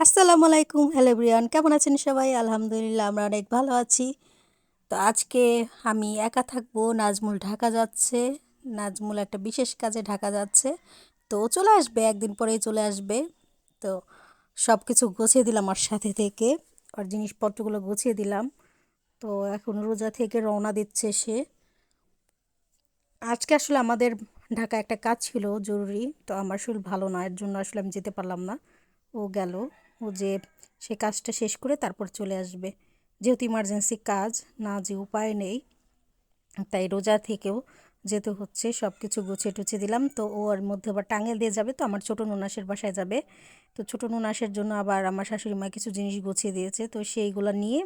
আসসালামু আলাইকুম, hello Brian কেমন আছেন সবাই? আলহামদুলিল্লাহ, আমরা অনেক ভালো আছি। তো আজকে আমি একা থাকব, নাজমুল ঢাকা যাচ্ছে। নাজমুল একটা বিশেষ কাজে ঢাকা যাচ্ছে। তো চলে আসবে, একদিন পরেই চলে আসবে। তো সব কিছু গুছিয়ে দিলাম ওর সাথে থেকে। ওর জিনিসপত্রগুলো গুছিয়ে দিলাম। তো এখন রোজা থেকে রওনা দিচ্ছে সে। আজকে আসলে আমাদের ঢাকা একটা কাজ ছিল জরুরি। তো আমার শরীর ভালো না, এর জন্য আসলে আমি যেতে পারলাম না। ও গেল। যে সে কাজটা শেষ করে তারপর চলে আসবে। যেহেতু ইমার্জেন্সি কাজ, না যে উপায় নেই, তাই রোজা থেকেও যেতে হচ্ছে সব কিছু গুছিয়ে টুছিয়ে দিলাম। তো ওর মধ্যে আবার টাঙ্গেল দিয়ে যাবে, তো আমার ছোটো নুনাসের বাসায় যাবে। তো ছোটো নুনাসের জন্য আবার আমার শাশুড়ি মা কিছু জিনিস গুছিয়ে দিয়েছে, তো সেইগুলো নিয়ে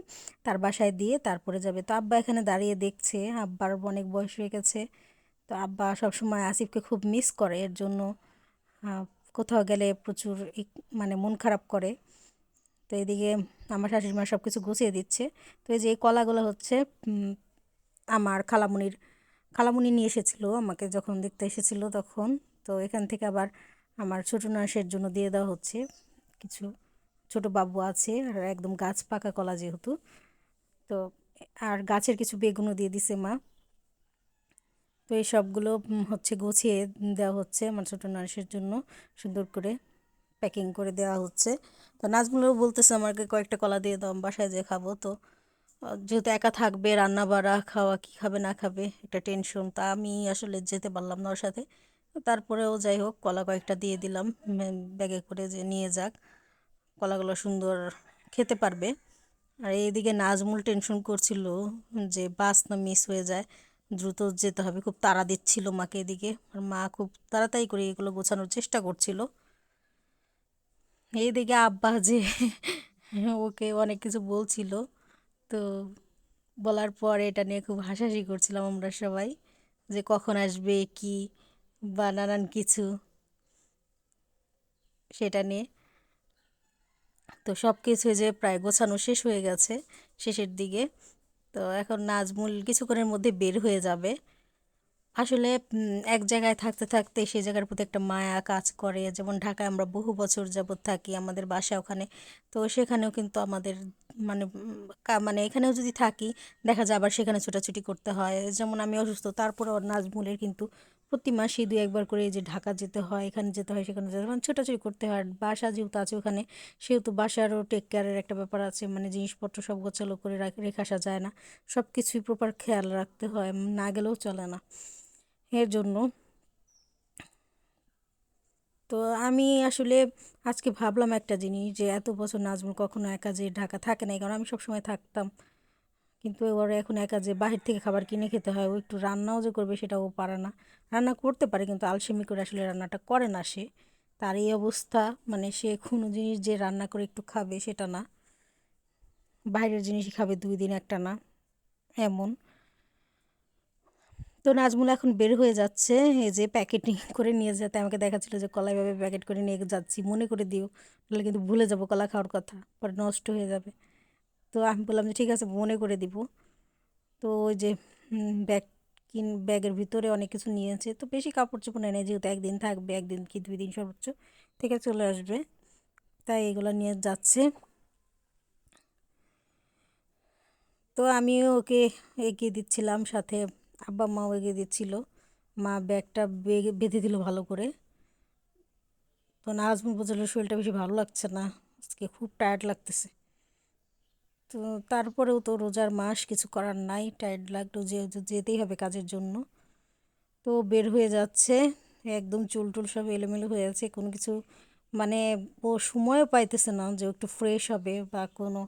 তার বাসায় দিয়ে তারপরে যাবে। তো আব্বা এখানে দাঁড়িয়ে দেখছে, আব্বার অনেক বয়স হয়ে গেছে। তো আব্বা সবসময় আসিফকে খুব মিস করে, এর জন্য কোথাও গেলে প্রচুর মানে মন খারাপ করে। তো এদিকে আমার শাশুড়ি মা সব কিছু গুছিয়ে দিচ্ছে। তো এই যে এই কলাগুলো হচ্ছে আমার খালামুনির, খালামুনি নিয়ে এসেছিল, আমাকে যখন দেখতে এসেছিল তখন। তো এখান থেকে আবার আমার ছোটো নার্সের জন্য দিয়ে দেওয়া হচ্ছে। কিছু ছোট বাবু আছে আর একদম গাছ পাকা কলা যেহেতু। তো আর গাছের কিছু বেগুনও দিয়ে দিছে মা। তো এই সবগুলো হচ্ছে গুছিয়ে দেওয়া হচ্ছে আমার ছোটো নার্সের জন্য সুন্দর করে। প্যাকিং করে দেওয়া হচ্ছে। তো নাজমুলও বলতেছে, আমাকে কয়েকটা কলা দিয়ে দাও বাসায় যেয়ে খাব। তো যেহেতু একা থাকবে রান্না বাড়া খাওয়া কী খাবে, না খাবে, একটা টেনশন তা আমি আসলে যেতে পারলাম না ওর সাথে। তারপরেও যাই হোক, কলা কয়েকটা দিয়ে দিলাম ব্যাগে করে যে নিয়ে যাক। কলাগুলো সুন্দর খেতে পারবে। আর এইদিকে নাজমুল টেনশন করছিল যে বাস না মিস হয়ে যায়, দ্রুত যেতে হবে। খুব তাড়া দিচ্ছিল মাকে এদিকে। আর মা খুব তাড়াতাড়ি করে এগুলো গোছানোর চেষ্টা করছিল। এইদিকে আব্বা যে ওকে অনেক কিছু বলছিল, তো বলার পর এটা নিয়ে খুব হাসাহাসি করছিলাম আমরা সবাই, যে কখন আসবে, কি বা নানান কিছু সেটা নিয়ে। তো সব কিছু যে প্রায় গোছানো শেষ হয়ে গেছে শেষের দিকে, তো এখন নাজমুল কিছুক্ষণের মধ্যে বের হয়ে যাবে। আসলে এক জায়গায় থাকতে থাকতে সেই জায়গার প্রতি একটা মায়া কাজ করে। যেমন ঢাকায় আমরা বহু বছর যাবৎ থাকি, আমাদের বাসা ওখানে। তো সেখানেও কিন্তু আমাদের মানে মানে এখানেও যদি থাকি, দেখা যায় আবার সেখানে ছোটাছুটি করতে হয়। যেমন আমি অসুস্থ, তারপরে নাজমুলের কিন্তু প্রতি মাসেই দু একবার করে যে ঢাকা যেতে হয়, এখানে যেতে হয়, সেখানে যেতে হয়। মানে ছোটাছুটি করতে হয়। বাসা যেহেতু আছে ওখানে, সেহেতু বাসারও টেক কেয়ারের একটা ব্যাপার আছে। মানে জিনিসপত্র সব গোছালো করে রেখে আসা যায় না। সব কিছুই প্রপার খেয়াল রাখতে হয়, না গেলেও চলে না। এর জন্য। তো আমি আসলে আজকে ভাবলাম একটা জিনিস যে এত বছর নাজমুল কখনো একা যে ঢাকা থাকে নাই, কারণ আমি সবসময় থাকতাম। কিন্তু এবার এখন একা যে বাহির থেকে খাবার কিনে খেতে হয়, ও একটু রান্নাও যে করবে সেটাও পারে না। রান্না করতে পারে কিন্তু আলসেমি করে আসলে রান্নাটা করে না সে। তার এই অবস্থা মানে সে কোনো জিনিস যে রান্না করে একটু খাবে সেটা না। বাইরের জিনিসই খাবে দুই দিন একটা না, এমন। তো নাজমুল এখন বের হয়ে যাচ্ছে। এই যে প্যাকেটিং করে নিয়ে যেতে আমাকে দেখাচ্ছিল যে কলা এভাবে প্যাকেট করে নিয়ে যাচ্ছি, মনে করে দিও। তাহলে কিন্তু ভুলে যাব কলা খাওয়ার কথা, পরে নষ্ট হয়ে যাবে। তো আমি বললাম যে, ঠিক আছে, মনে করে দিব। তো ওই যে ব্যাগ কিন ব্যাগের ভিতরে অনেক কিছু নিয়েছে। তো বেশি কাপড় চোপড় নেয় যেহেতু একদিন থাকবে, একদিন কি দুই দিন সর্বোচ্চ থেকে চলে আসবে। তাই এগুলো নিয়ে যাচ্ছে। তো আমিও ওকে এগিয়ে দিচ্ছিলাম সাথে। আব্বা মাও এগিয়ে দিচ্ছিল। মা ব্যাগটা বেঁধে দিল ভালো করে। তো নাজমুল বোঝালো শরীরটা বেশি ভালো লাগছে না। আজকে খুব টায়ার্ড লাগতেছে। তো তারপরেও তো রোজার মাস, কিছু করার নাই। টায়ার্ড লাগল যে যেতেই হবে কাজের জন্য। তো বের হয়ে যাচ্ছে। একদম চুল টুল সব এলোমেলো হয়ে আছে। কোনো কিছু মানে ও সময়ও পাইতেছে না যে একটু ফ্রেশ হবে বা কোনো,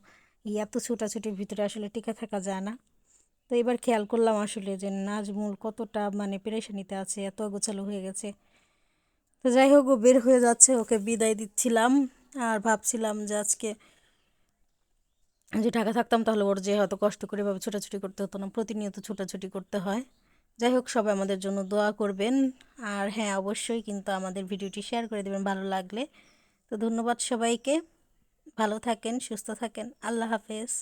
এত ছোটাছুটির ভিতরে আসলে টিকে থাকা যায় না। তো এবার খেয়াল করলাম আসলে যে নাজমুল কতটা মানে পেরেশানিতে আছে, এত গোছালো হয়ে গেছে। তো যাই হোক, ও বের হয়ে যাচ্ছে, ওকে বিদায় দিচ্ছিলাম আর ভাবছিলাম যে আজকে যে ঢাকা থাকতাম তাহলে ওর যে হয়তো কষ্ট করে এভাবে ছোটাছুটি করতে হতো না, প্রতিনিয়ত ছোটাছুটি করতে হয়। যাই হোক, সবাই আমাদের জন্য দোয়া করবেন। আর হ্যাঁ অবশ্যই কিন্তু আমাদের ভিডিওটি শেয়ার করে দেবেন ভালো লাগলে। তো ধন্যবাদ সবাইকে। ভালো থাকেন, সুস্থ থাকেন। আল্লাহ হাফেজ।